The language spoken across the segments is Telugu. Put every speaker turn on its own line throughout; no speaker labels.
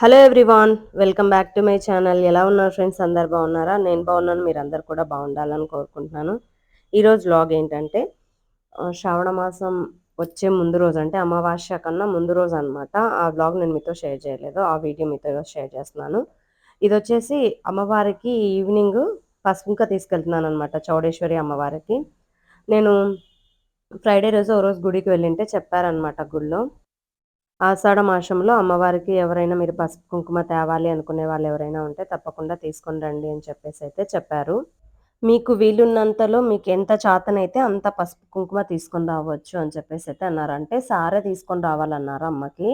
Hello everyone welcome back to my channel. ఎలా ఉన్నారు ఫ్రెండ్స్? అందరు బాగున్నారా? నేను బాగున్నాను మీరు అందరు కూడా బాగుండాలని కోరుకుంటున్నాను. ఈరోజు వ్లాగ్ ఏంటంటే శ్రావణ మాసం వచ్చే ముందు రోజు అంటే అమావాస్య కన్నా ముందు రోజు అనమాట ఆ వ్లాగ్ నేను మీతో షేర్ చేయలేదు ఆ వీడియో మీతో షేర్ చేస్తున్నాను. ఇది వచ్చేసి అమ్మవారికి ఈవినింగ్ పసుపుంక తీసుకెళ్తున్నాను అనమాట చౌడేశ్వరి అమ్మవారికి. నేను ఫ్రైడే రోజు ఓ రోజు గుడికి వెళ్ళింటే చెప్పారనమాట గుడిలో ఆషాఢ మాసంలో అమ్మవారికి ఎవరైనా మీరు పసుపు కుంకుమ తేవాలి అనుకునే వాళ్ళు ఎవరైనా ఉంటే తప్పకుండా తీసుకొని రండి అని చెప్పేసి అయితే చెప్పారు. మీకు వీలున్నంతలో మీకు ఎంత చాతనైతే అంత పసుపు కుంకుమ తీసుకొని రావచ్చు అని చెప్పేసి అయితే అన్నారు. అంటే సారే తీసుకొని రావాలన్నారు అమ్మకి.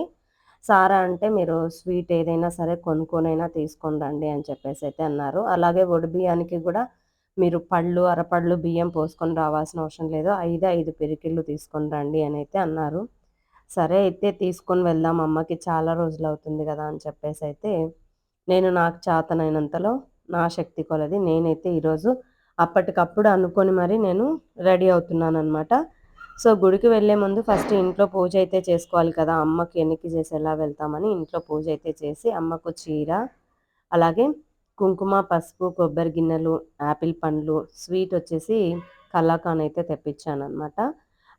సారా అంటే మీరు స్వీట్ ఏదైనా సరే కొనుక్కొనైనా తీసుకొని రండి అని చెప్పేసి అయితే అన్నారు. అలాగే ఒడి బియ్యానికి కూడా మీరు పళ్ళు అరపళ్ళు బియ్యం పోసుకొని రావాల్సిన అవసరం లేదు. ఐదు ఐదు పిరికిళ్ళు తీసుకొని రండి అని అయితే అన్నారు. సరే అయితే తీసుకొని వెళ్దాం అమ్మకి చాలా రోజులు అవుతుంది కదా అని చెప్పేసి అయితే నేను నాకు చేతనైనంతలో నా శక్తి కొలది. నేనైతే ఈరోజు అప్పటికప్పుడు అనుకొని మరి నేను రెడీ అవుతున్నాను అనమాట సో గుడికి వెళ్ళే ముందు ఫస్ట్ ఇంట్లో పూజ అయితే చేసుకోవాలి కదా. అమ్మకి ఎన్నికి చేసి ఎలా వెళ్తామని ఇంట్లో పూజ అయితే చేసి అమ్మకు చీర అలాగే కుంకుమ పసుపు కొబ్బరి గిన్నెలు యాపిల్ పండ్లు స్వీట్ వచ్చేసి కలాకాన్ అయితే తెప్పించాను అనమాట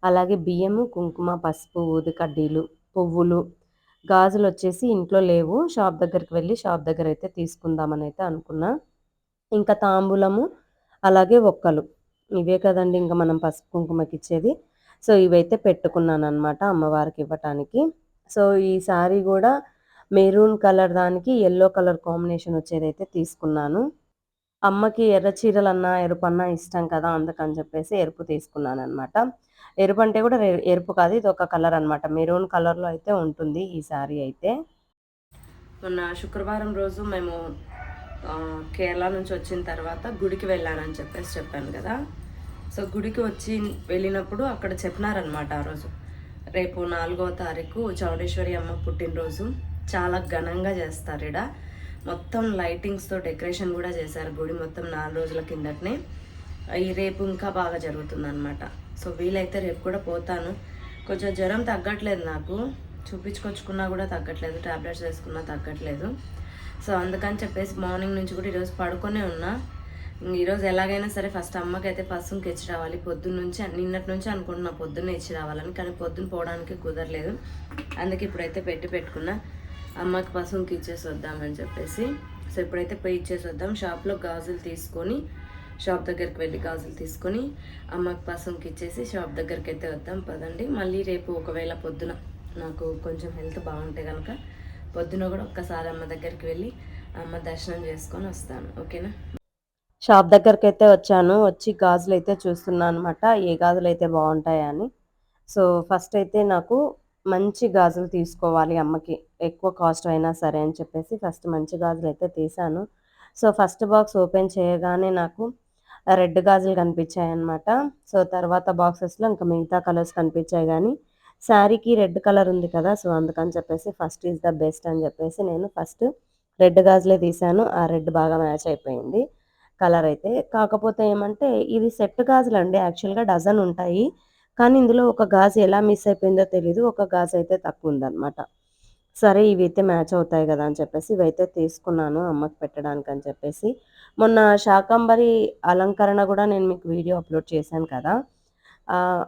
అలాగే బియ్యము కుంకుమ పసుపు ఊది కడ్డీలు పువ్వులు గాజులు వచ్చేసి ఇంట్లో లేవు. షాప్ దగ్గరికి వెళ్ళి షాప్ దగ్గర అయితే తీసుకుందామని అయితే అనుకున్నా. ఇంకా తాంబూలము అలాగే ఒక్కలు. ఇవే కదండి ఇంకా మనం పసుపు కుంకుమకి ఇచ్చేది సో ఇవైతే పెట్టుకున్నాను అనమాట అమ్మవారికి ఇవ్వటానికి. సో ఈ సారీ కూడా మెరూన్ కలర్ దానికి ఎల్లో కలర్ కాంబినేషన్ వచ్చేదైతే తీసుకున్నాను. అమ్మకి ఎర్ర చీరలన్నా ఎరుపన్నా ఎరుపు అన్నా ఇష్టం కదా అందుకని చెప్పేసి ఎరుపు తీసుకున్నాను అనమాట ఎరుపు అంటే కూడా ఎరుపు కాదు ఇది ఒక కలర్ అనమాట మెరూన్ కలర్లో అయితే ఉంటుంది ఈ సారీ అయితే. మొన్న శుక్రవారం రోజు మేము కేరళ నుంచి వచ్చిన తర్వాత గుడికి వెళ్ళానని చెప్పేసి చెప్పాను కదా. సో గుడికి వచ్చి వెళ్ళినప్పుడు అక్కడ చెప్పినారనమాట ఆ రోజు. రేపు నాలుగో తారీఖు చౌడేశ్వరి అమ్మ పుట్టినరోజు. చాలా ఘనంగా చేస్తారు ఇడ మొత్తం లైటింగ్స్తో డెకరేషన్ కూడా చేశారు గుడి మొత్తం నాలుగు రోజుల కిందటనే. ఈ రేపు ఇంకా బాగా జరుగుతుంది అనమాట సో వీలైతే రేపు కూడా పోతాను. కొంచెం జ్వరం తగ్గట్లేదు నాకు. చూపించుకొచ్చుకున్నా కూడా తగ్గట్లేదు. టాబ్లెట్స్ వేసుకున్నా తగ్గట్లేదు. సో అందుకని చెప్పేసి మార్నింగ్ నుంచి కూడా ఈరోజు పడుకొనే ఉన్నా. ఈరోజు ఎలాగైనా సరే ఫస్ట్ అమ్మకి అయితే పసుపుకి ఇచ్చి రావాలి. పొద్దున్న నుంచి నిన్నటి నుంచి అనుకుంటున్నా పొద్దున్నే ఇచ్చి రావాలని కానీ పొద్దున్న పోవడానికి కుదరలేదు. అందుకే ఇప్పుడైతే పెట్టి పెట్టుకున్నా. అమ్మకి పసుపుకి ఇచ్చేసి వద్దామని చెప్పేసి. సో ఇప్పుడైతే పోయి ఇచ్చేసి వద్దాం. షాప్లో గాజులు తీసుకొని షాప్ దగ్గరికి వెళ్ళి గాజులు తీసుకొని అమ్మకి పసుపుకి ఇచ్చేసి షాప్ దగ్గరికి అయితే వద్దాం పదండి. మళ్ళీ రేపు ఒకవేళ పొద్దున నాకు కొంచెం హెల్త్ బాగుంటే కనుక పొద్దున కూడా ఒక్కసారి అమ్మ దగ్గరికి వెళ్ళి అమ్మ దర్శనం చేసుకొని వస్తాను. ఓకేనా? షాప్ దగ్గరికి అయితే వచ్చాను. వచ్చి గాజులు అయితే చూస్తున్నాను అనమాట ఏ గాజులు అయితే బాగుంటాయని సో ఫస్ట్ అయితే నాకు మంచి గాజులు తీసుకోవాలి అమ్మకి. ఎక్కువ కాస్ట్ అయినా సరే అని చెప్పేసి ఫస్ట్ మంచి గాజులు అయితే తీసాను సో ఫస్ట్ బాక్స్ ఓపెన్ చేయగానే నాకు రెడ్ గాజులు కనిపించాయి అనమాట సో తర్వాత బాక్సెస్లో ఇంకా మిగతా కలర్స్ కనిపించాయి కానీ శారీకి రెడ్ కలర్ ఉంది కదా సో అందుకని చెప్పేసి ఫస్ట్ ఈజ్ ద బెస్ట్ అని చెప్పేసి నేను ఫస్ట్ రెడ్ గాజులే తీసాను ఆ రెడ్ బాగా మ్యాచ్ అయిపోయింది కలర్ అయితే. కాకపోతే ఏమంటే ఇది సెట్ గాజులు అండి యాక్చువల్గా డజన్ ఉంటాయి. కానీ ఇందులో ఒక గాజు ఎలా మిస్ అయిపోయిందో తెలీదు. ఒక గాజు అయితే తక్కువ ఉందన్నమాట. సరే ఇవి అయితే మ్యాచ్ అవుతాయి కదా అని చెప్పేసి ఇవైతే తీసుకున్నాను అమ్మకి పెట్టడానికి అని చెప్పేసి. మొన్న శాకంబరి అలంకరణ కూడా నేను మీకు వీడియో అప్లోడ్ చేశాను కదా.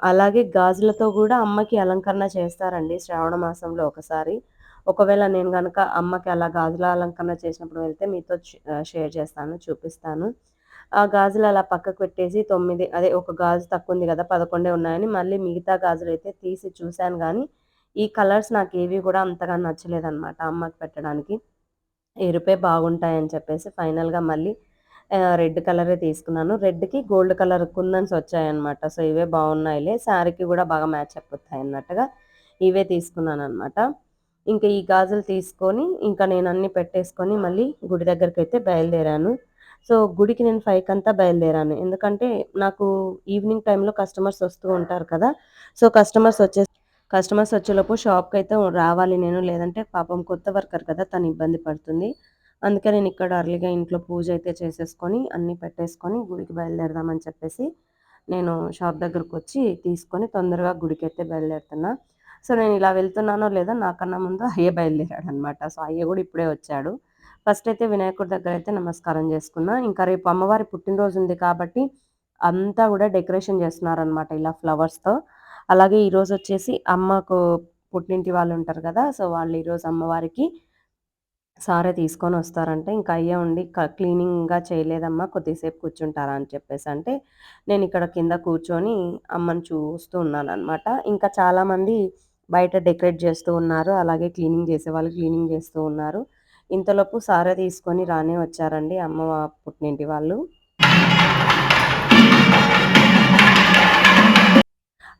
అలాగే గాజులతో కూడా అమ్మకి అలంకరణ చేస్తారండి శ్రావణ మాసంలో ఒకసారి. ఒకవేళ నేను కనుక అమ్మకి అలా గాజుల అలంకరణ చేసినప్పుడు వెళ్తే మీతో షేర్ చేస్తాను చూపిస్తాను. ఆ గాజులు అలా పక్కకు పెట్టేసి తొమ్మిది అదే ఒక గాజు తక్కువ ఉంది కదా పదకొండే ఉన్నాయని మళ్ళీ మిగతా గాజులు అయితే తీసి చూశాను కానీ ఈ కలర్స్ నాకు ఏవి కూడా అంతగా నచ్చలేదన్నమాట అమ్మకి పెట్టడానికి. ఎరుపే బాగుంటాయని చెప్పేసి ఫైనల్గా మళ్ళీ రెడ్ కలరే తీసుకున్నాను. రెడ్కి గోల్డ్ కలర్ కుందన్స్ వచ్చాయన్నమాట. సో ఇవే బాగున్నాయిలే. శారీకి కూడా బాగా మ్యాచ్ అయిపోతాయి అన్నట్టుగా ఇవే తీసుకున్నాను అనమాట ఇంకా ఈ గాజులు తీసుకొని ఇంకా నేను అన్ని పెట్టేసుకొని మళ్ళీ గుడి దగ్గరికి అయితే బయలుదేరాను. సో గుడికి నేను ఫైవ్కి అంతా బయలుదేరాను. ఎందుకంటే నాకు ఈవినింగ్ టైంలో కస్టమర్స్ వస్తూ ఉంటారు కదా. సో కస్టమర్స్ వచ్చే కస్టమర్స్ వచ్చేలోపు షాప్కి అయితే రావాలి నేను. లేదంటే పాపం కొత్త వర్కర్ కదా తను ఇబ్బంది పడుతుంది. అందుకే నేను ఇక్కడ అర్లీగా ఇంట్లో పూజ అయితే చేసేసుకొని అన్నీ పెట్టేసుకొని గుడికి బయలుదేరదామని చెప్పేసి నేను షాప్ దగ్గరకు వచ్చి తీసుకొని తొందరగా గుడికి అయితే బయలుదేరుతున్నా. సో నేను ఇలా వెళ్తున్నానో లేదో నాకన్నా ముందు అయ్య బయలుదేరాడు అనమాట సో అయ్య కూడా ఇప్పుడే వచ్చాడు. ఫస్ట్ అయితే వినాయకుడి దగ్గర అయితే నమస్కారం చేసుకున్నా. ఇంకా రేపు అమ్మవారి పుట్టినరోజు ఉంది కాబట్టి అంతా కూడా డెకరేషన్ చేస్తున్నారనమాట ఇలా ఫ్లవర్స్తో అలాగే ఈరోజు వచ్చేసి అమ్మకు పుట్టింటి వాళ్ళు ఉంటారు కదా సో వాళ్ళు ఈరోజు అమ్మవారికి సారే తీసుకొని వస్తారంటే ఇంకా అయ్యే ఉండి క్లీనింగ్గా చేయలేదమ్మా కొద్దిసేపు కూర్చుంటారా అని చెప్పేసి అంటే నేను ఇక్కడ కింద కూర్చొని అమ్మని చూస్తూ ఉన్నాను అనమాట ఇంకా చాలామంది బయట డెకరేట్ చేస్తూ ఉన్నారు అలాగే క్లీనింగ్ చేసే వాళ్ళు క్లీనింగ్ చేస్తూ ఉన్నారు. ఇంతలోపు సారే తీసుకొని రానే వచ్చారండి అమ్మ పుట్టినింటి వాళ్ళు.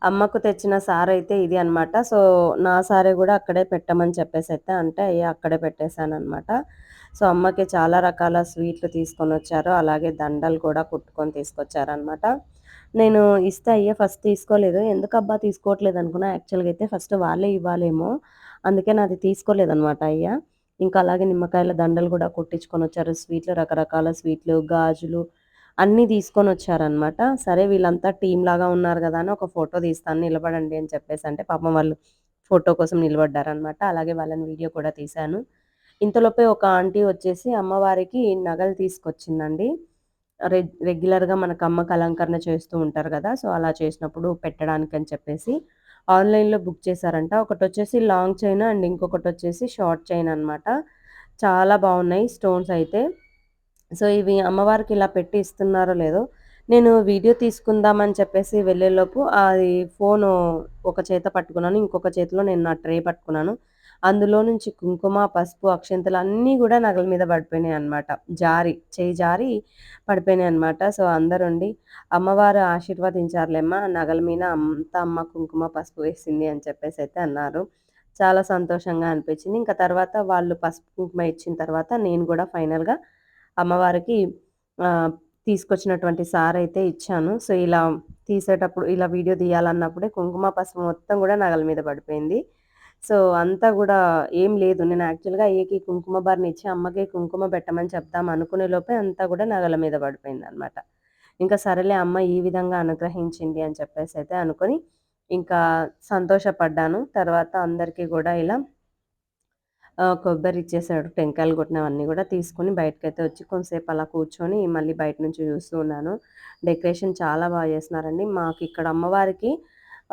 అమ్మకు తెచ్చిన సార్ అయితే ఇది అనమాట సో నా సారే కూడా అక్కడే పెట్టమని చెప్పేసి అయితే అంటే అయ్యే అక్కడే పెట్టేశాను అనమాట సో అమ్మకి చాలా రకాల స్వీట్లు తీసుకొని వచ్చారు. అలాగే దండలు కూడా కుట్టుకొని తీసుకొచ్చారనమాట నేను ఇస్తే అయ్యే ఫస్ట్ తీసుకోలేదు. ఎందుకు అబ్బా తీసుకోవట్లేదు అనుకున్నా. యాక్చువల్గా అయితే ఫస్ట్ వాళ్ళే ఇవ్వాలేమో. అందుకే నాది తీసుకోలేదనమాట అయ్యా. ఇంకా అలాగే నిమ్మకాయల దండలు కూడా కుట్టించుకొని వచ్చారు. స్వీట్లు రకరకాల స్వీట్లు గాజులు అన్నీ తీసుకొని వచ్చారనమాట సరే వీళ్ళంతా టీం లాగా ఉన్నారు కదా అని ఒక ఫోటో తీస్తాను నిలబడండి అని చెప్పేసి అంటే పాపం వాళ్ళు ఫోటో కోసం నిలబడ్డారనమాట అలాగే వాళ్ళని వీడియో కూడా తీశాను. ఇంతలోపే ఒక ఆంటీ వచ్చేసి అమ్మవారికి నగలు తీసుకొచ్చిందండి. రె రెగ్యులర్గా మనకు అమ్మకు అలంకరణ చేస్తూ ఉంటారు కదా సో అలా చేసినప్పుడు పెట్టడానికి అని చెప్పేసి ఆన్లైన్లో బుక్ చేశారంట. ఒకటి వచ్చేసి లాంగ్ చైన్ అండ్ ఇంకొకటి వచ్చేసి షార్ట్ చైన్ అనమాట చాలా బాగున్నాయి స్టోన్స్ అయితే. సో ఇవి అమ్మవారికి ఇలా పెట్టి ఇస్తున్నారో లేదో నేను వీడియో తీసుకుందామని చెప్పేసి వెళ్ళేలోపు అది ఫోను ఒక చేత పట్టుకున్నాను ఇంకొక చేతిలో నేను నా ట్రే పట్టుకున్నాను. అందులో నుంచి కుంకుమ పసుపు అక్షంతలు అన్నీ కూడా నగల మీద పడిపోయినాయి అనమాట జారి చేయి జారి పడిపోయినాయి అనమాట సో అందరుండి అమ్మవారు ఆశీర్వదించారులేమ్మ నగల మీద అంత అమ్మ కుంకుమ పసుపు వేసింది అని చెప్పేసి అయితే అన్నారు. చాలా సంతోషంగా అనిపించింది. ఇంకా తర్వాత వాళ్ళు పసుపు కుంకుమ ఇచ్చిన తర్వాత నేను కూడా ఫైనల్గా అమ్మవారికి తీసుకొచ్చినటువంటి సార్ అయితే ఇచ్చాను. సో ఇలా తీసేటప్పుడు ఇలా వీడియో తీయాలన్నప్పుడే కుంకుమ పసుపు మొత్తం కూడా నగల మీద పడిపోయింది. సో అంతా కూడా ఏం లేదు. నేను యాక్చువల్గా అయ్యకి కుంకుమ బారిని ఇచ్చి అమ్మకి కుంకుమ పెట్టమని చెప్దాం అనుకునే లోపే అంతా కూడా నగల మీద పడిపోయింది అనమాట ఇంకా సరేలే అమ్మ ఈ విధంగా అనుగ్రహించింది అని చెప్పేసి అయితే అనుకొని ఇంకా సంతోషపడ్డాను. తర్వాత అందరికీ కూడా ఇలా కొబ్బరి ఇచ్చేసాడు టెంకాయలు కొట్టినవన్నీ కూడా తీసుకొని బయటకైతే వచ్చి కొంతసేపు అలా కూర్చొని మళ్ళీ బయట నుంచి చూస్తూ ఉన్నాను. డెకరేషన్ చాలా బాగా చేస్తున్నారండి. మాకు ఇక్కడ అమ్మవారికి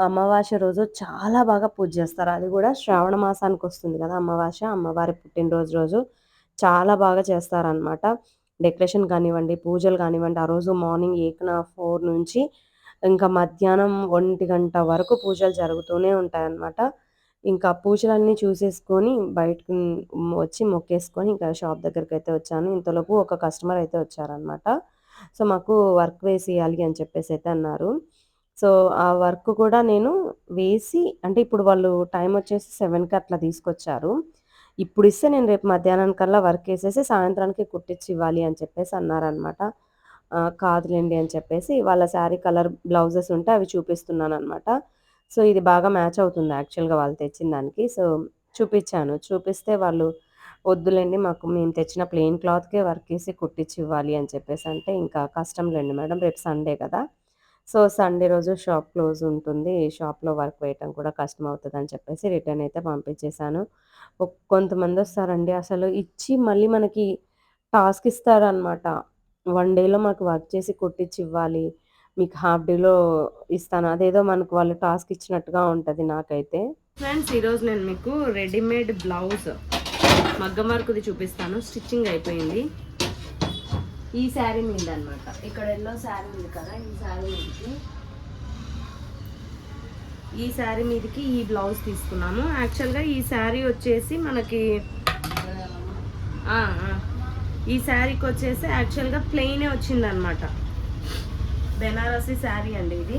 అమావాస్య రోజు చాలా బాగా పూజ చేస్తారు. అది కూడా శ్రావణ మాసానికి వస్తుంది కదా అమావాస్య అమ్మవారి పుట్టినరోజు రోజు చాలా బాగా చేస్తారనమాట డెకరేషన్ కానివ్వండి పూజలు కానివ్వండి ఆ రోజు మార్నింగ్ ఏకన ఫోర్ నుంచి ఇంకా మధ్యాహ్నం ఒంటి గంట వరకు పూజలు జరుగుతూనే ఉంటాయన్నమాట. ఇంకా పూజలన్నీ చూసేసుకొని బయటకు వచ్చి మొక్కేసుకొని ఇంకా షాప్ దగ్గరికి అయితే వచ్చాను. ఇంతలోపు ఒక కస్టమర్ అయితే వచ్చారనమాట సో మాకు వర్క్ వేసేయాలి అని చెప్పేసి అయితే అన్నారు. సో ఆ వర్క్ కూడా నేను వేసి అంటే ఇప్పుడు వాళ్ళు టైం వచ్చేసి సెవెన్కి అట్లా తీసుకొచ్చారు. ఇప్పుడు ఇస్తే నేను రేపు మధ్యాహ్నానికల్లా వర్క్ వేసేసి సాయంత్రానికి కుట్టించి ఇవ్వాలి అని చెప్పేసి అన్నారనమాట కాదులేండి అని చెప్పేసి వాళ్ళ శారీ కలర్ బ్లౌజెస్ ఉంటే అవి చూపిస్తున్నాను అనమాట సో ఇది బాగా మ్యాచ్ అవుతుంది యాక్చువల్గా వాళ్ళు తెచ్చిన దానికి. సో చూపించాను చూపిస్తే వాళ్ళు వద్దులేండి మాకు మేము తెచ్చిన ప్లెయిన్ క్లాత్కే వర్క్ వేసి కుట్టించి ఇవ్వాలి అని చెప్పేసి అంటే ఇంకా కష్టం లేండి మేడం రేపు సండే కదా. సో సండే రోజు షాప్ క్లోజ్ ఉంటుంది. షాప్లో వర్క్ వేయటం కూడా కష్టం అవుతుంది అని చెప్పేసి రిటర్న్ అయితే పంపించేశాను. కొంతమంది వస్తారండి అసలు ఇచ్చి మళ్ళీ మనకి టాస్క్ ఇస్తారనమాట వన్ డేలో మాకు వర్క్ చేసి కుట్టించి ఇవ్వాలి. మీకు హాఫ్ డేలో ఇస్తాను. అదేదో మనకు వాళ్ళు టాస్క్ ఇచ్చినట్టుగా ఉంటుంది నాకైతే. ఫ్రెండ్స్ ఈరోజు నేను మీకు రెడీమేడ్ బ్లౌజ్ మగ్గం వర్క్ది చూపిస్తాను. స్టిచ్చింగ్ అయిపోయింది. ఈ శారీ మీద అనమాట ఇక్కడ ఎల్లో శారీ ఉంది కదా ఈ శారీ మీదకి. ఈ శారీ మీదకి ఈ బ్లౌజ్ తీసుకున్నాము యాక్చువల్గా ఈ శారీ వచ్చేసి మనకి ఈ శారీకి వచ్చేసి యాక్చువల్గా ప్లెయినే వచ్చిందనమాట. బెనారసి శారీ అండి ఇది.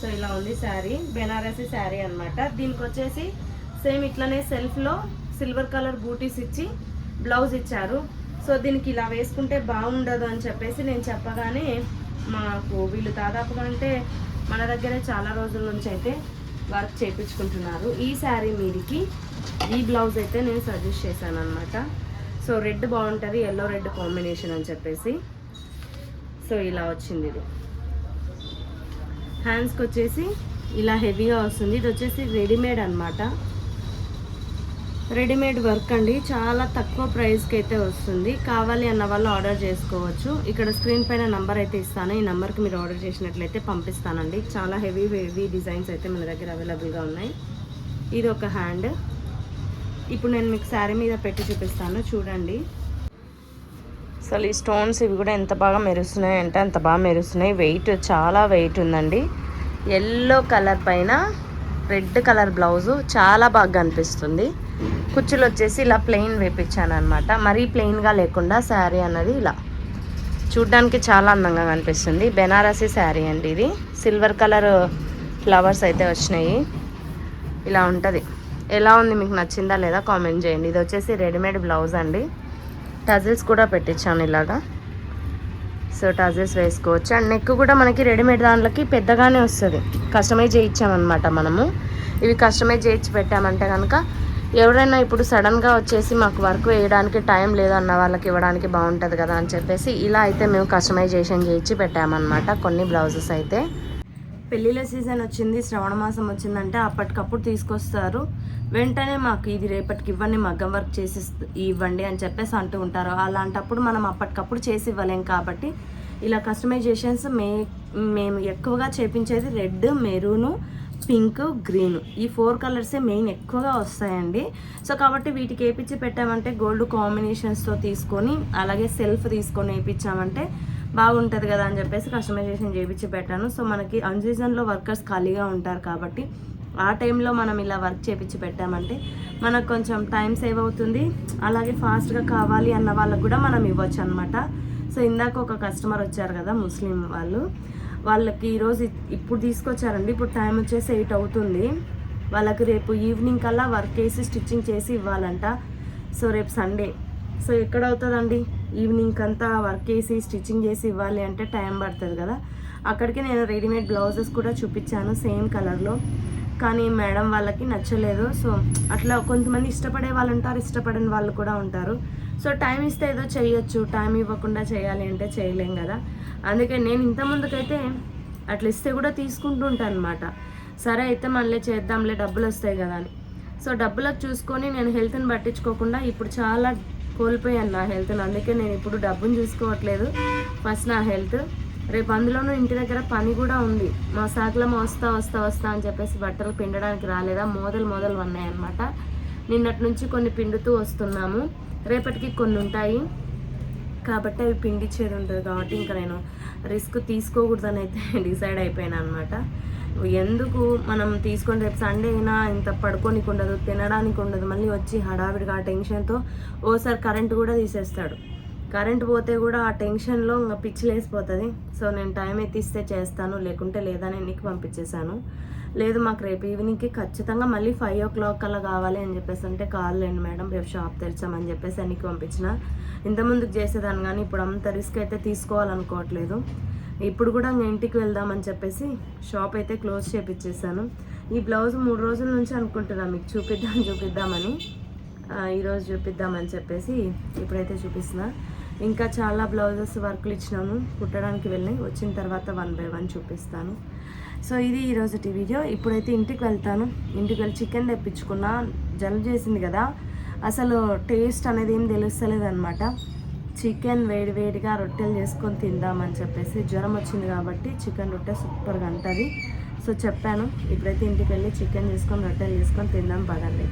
సో ఇలా ఉంది శారీ బెనారసి శారీ అనమాట దీనికి వచ్చేసి సేమ్ ఇట్లనే సెల్ఫ్లో సిల్వర్ కలర్ బూటీస్ ఇచ్చి బ్లౌజ్ ఇచ్చారు. సో దీనికి ఇలా వేసుకుంటే బాగుండదు అని చెప్పేసి నేను చెప్పగానే మాకు వీళ్ళు దాదాపుగా అంటే మన దగ్గరే చాలా రోజుల నుంచి అయితే వర్క్ చేయించుకుంటున్నారు ఈ శారీ మీదికి ఈ బ్లౌజ్ అయితే నేను సజెస్ట్ చేశాను అనమాట సో రెడ్ బాగుంటుంది ఎల్లో రెడ్ కాంబినేషన్ అని చెప్పేసి. సో ఇలా వచ్చింది ఇది. హ్యాండ్స్కి వచ్చేసి ఇలా హెవీగా వస్తుంది. ఇది వచ్చేసి రెడీమేడ్ అన్నమాట. రెడీమేడ్ వర్క్ అండి. చాలా తక్కువ ప్రైస్కి అయితే వస్తుంది. కావాలి అన్న వాళ్ళు ఆర్డర్ చేసుకోవచ్చు. ఇక్కడ స్క్రీన్ పైన నంబర్ అయితే ఇస్తాను. ఈ నెంబర్కి మీరు ఆర్డర్ చేసినట్లయితే పంపిస్తానండి. చాలా హెవీ హెవీ డిజైన్స్ అయితే మన దగ్గర అవైలబుల్గా ఉన్నాయి. ఇది ఒక హ్యాండ్ ఇప్పుడు నేను మీకు శారీ మీద పెట్టి చూపిస్తాను. చూడండి. అసలు ఈ స్టోన్స్ ఇవి కూడా ఎంత బాగా మెరుస్తున్నాయి అంటే అంత బాగా మెరుస్తున్నాయి. వెయిట్ చాలా వెయిట్ ఉందండి. ఎల్లో కలర్ పైన రెడ్ కలర్ బ్లౌజు చాలా బాగా కనిపిస్తుంది. కుచ్చులు వచ్చేసి ఇలా ప్లెయిన్ వేపించాను అనమాట మరీ ప్లెయిన్గా లేకుండా శారీ అన్నది ఇలా చూడ్డానికి చాలా అందంగా కనిపిస్తుంది. బెనారసీ శారీ అండి ఇది. సిల్వర్ కలర్ ఫ్లవర్స్ అయితే వచ్చినాయి. ఇలా ఉంటుంది. ఎలా ఉంది? మీకు నచ్చిందా లేదా కామెంట్ చేయండి. ఇది వచ్చేసి రెడీమేడ్ బ్లౌజ్ అండి. టజిల్స్ కూడా పెట్టించాను ఇలాగా. సో టజిల్స్ వేసుకోవచ్చు. అండ్ నెక్ కూడా మనకి రెడీమేడ్ దాంట్లోకి పెద్దగానే వస్తుంది. కస్టమైజ్ చేయించామన్నమాట మనము. ఇవి కస్టమైజ్ చేయించి పెట్టామంటే కనుక ఎవరైనా ఇప్పుడు సడన్గా వచ్చేసి మాకు వర్క్ వేయడానికి టైం లేదన్న వాళ్ళకి ఇవ్వడానికి బాగుంటుంది కదా అని చెప్పేసి ఇలా అయితే మేము కస్టమైజేషన్ చేయించి పెట్టామన్నమాట. కొన్ని బ్లౌజెస్ అయితే. పెళ్ళిళ్ళ సీజన్ వచ్చింది శ్రవణ మాసం వచ్చిందంటే అప్పటికప్పుడు తీసుకొస్తారు. వెంటనే మాకు ఇది రేపటికి ఇవ్వండి మగ్గం వర్క్ చేసి ఇవ్వండి అని చెప్పేసి అంటూ ఉంటారు. అలాంటప్పుడు మనం అప్పటికప్పుడు చేసి ఇవ్వలేం కాబట్టి ఇలా కస్టమైజేషన్స్ మే మేము ఎక్కువగా చేపించేది రెడ్ మెరూను పింక్ గ్రీన్. ఈ ఫోర్ కలర్సే మెయిన్ ఎక్కువగా వస్తాయండి. సో కాబట్టి వీటికి వేపించి పెట్టామంటే గోల్డ్ కాంబినేషన్స్తో తీసుకొని అలాగే సెల్ఫ్ తీసుకొని వేయించామంటే బాగుంటుంది కదా అని చెప్పేసి కస్టమైజేషన్ చేయించి పెట్టాను. సో మనకి అన్ సీజన్లో వర్కర్స్ ఖాళీగా ఉంటారు కాబట్టి ఆ టైంలో మనం ఇలా వర్క్ చేపించి పెట్టామంటే మనకు కొంచెం టైం సేవ్ అవుతుంది. అలాగే ఫాస్ట్గా కావాలి అన్న వాళ్ళకు కూడా మనం ఇవ్వచ్చు అనమాట సో ఇందాక ఒక కస్టమర్ వచ్చారు కదా ముస్లిం వాళ్ళు. వాళ్ళకి ఈరోజు ఇప్పుడు తీసుకొచ్చారండి. ఇప్పుడు టైం వచ్చేసి ఎయిట్ అవుతుంది. వాళ్ళకి రేపు ఈవినింగ్ కల్లా వర్క్ చేసి స్టిచ్చింగ్ చేసి ఇవ్వాలంట. సో రేపు సండే సో ఎక్కడ అవుతుందండి? ఈవినింగ్ అంతా వర్క్ చేసి స్టిచ్చింగ్ చేసి ఇవ్వాలి అంటే టైం పడుతుంది కదా. అక్కడికి నేను రెడీమేడ్ బ్లౌజెస్ కూడా చూపించాను సేమ్ కలర్లో కానీ మేడం వాళ్ళకి నచ్చలేదు. సో అట్లా కొంతమంది ఇష్టపడే వాళ్ళు ఉంటారు ఇష్టపడని వాళ్ళు కూడా ఉంటారు. సో టైం ఇస్తే ఏదో చేయొచ్చు. టైం ఇవ్వకుండా చేయాలి అంటే చేయలేం కదా. అందుకే నేను ఇంత ముందుకైతే అట్లా ఇస్తే కూడా తీసుకుంటుంటాను అనమాట సరే అయితే మళ్ళీ చేద్దాంలే డబ్బులు వస్తాయి కదా అని. సో డబ్బులకు చూసుకొని నేను హెల్త్ని పట్టించుకోకుండా ఇప్పుడు చాలా కోల్పోయాను నా హెల్త్లో అందుకే నేను ఇప్పుడు డబ్బును చూసుకోవట్లేదు. ఫస్ట్ నా హెల్త్. రేపు అందులోనూ ఇంటి దగ్గర పని కూడా ఉంది. మా సాకులమ్మ వస్తా వస్తా వస్తా అని చెప్పేసి బట్టలు పిండడానికి రాలేదా? మోదలు మొదలు ఉన్నాయన్నమాట నిన్నటి నుంచి కొన్ని పిండుతూ వస్తున్నాము. రేపటికి కొన్ని ఉంటాయి. కాబట్టి అవి పిండిచ్చేది ఉంటుంది కాబట్టి ఇంకా నేను రిస్క్ తీసుకోకూడదని అయితే డిసైడ్ అయిపోయాను అనమాట ఎందుకు మనం తీసుకొని రేపు సండే అయినా ఇంత పడుకోనికి ఉండదు తినడానికి ఉండదు మళ్ళీ వచ్చి హడావిడిగా ఆ టెన్షన్తో ఓసారి కరెంట్ కూడా తీసేస్తాడు. కరెంట్ పోతే కూడా ఆ టెన్షన్లో ఇంకా పిచ్చిలేసిపోతుంది. సో నేను టైం ఎత్తిస్తే చేస్తాను లేకుంటే లేదా నేను నీకు పంపించేశాను. లేదు మాకు రేపు ఈవినింగ్కి ఖచ్చితంగా మళ్ళీ ఫైవ్ ఓ క్లాక్ అలా కావాలి అని చెప్పేసి అంటే కాదులేండి మేడం రేపు షాప్ తెరిచామని చెప్పేసి నీకు పంపించిన. ఇంతకుముందుకు చేసేదాన్ని కానీ ఇప్పుడు అంత రిస్క్ అయితే తీసుకోవాలనుకోవట్లేదు. ఇప్పుడు కూడా ఇంకా ఇంటికి వెళ్దామని చెప్పేసి షాప్ అయితే క్లోజ్ చేపించేసాను ఈ బ్లౌజ్ మూడు రోజుల నుంచి అనుకుంటున్నాను మీకు చూపిద్దాం చూపిద్దామని. ఈరోజు చూపిద్దామని చెప్పేసి ఇప్పుడైతే చూపిస్తున్నా. ఇంకా చాలా బ్లౌజెస్ వర్క్లు ఇచ్చినాము కుట్టడానికి వెళ్ళి వచ్చిన తర్వాత వన్ బై వన్ చూపిస్తాను. సో ఇది ఈరోజుటి వీడియో. ఇప్పుడైతే ఇంటికి వెళ్తాను. ఇంటికి వెళ్ళి చికెన్ తెప్పించుకున్నా. జలుబు చేసింది కదా. అసలు టేస్ట్ అనేది ఏం తెలుస్తలేదు అనమాట చికెన్ వేడి వేడిగా రొట్టెలు చేసుకొని తిందామని చెప్పేసి జ్వరం వచ్చింది కాబట్టి చికెన్ రొట్టె సూపర్గా ఉంటుంది. సో చెప్పాను ఇప్పుడైతే ఇంటికి వెళ్ళి చికెన్ చేసుకొని రొట్టెలు చేసుకొని తిందాం పదండి.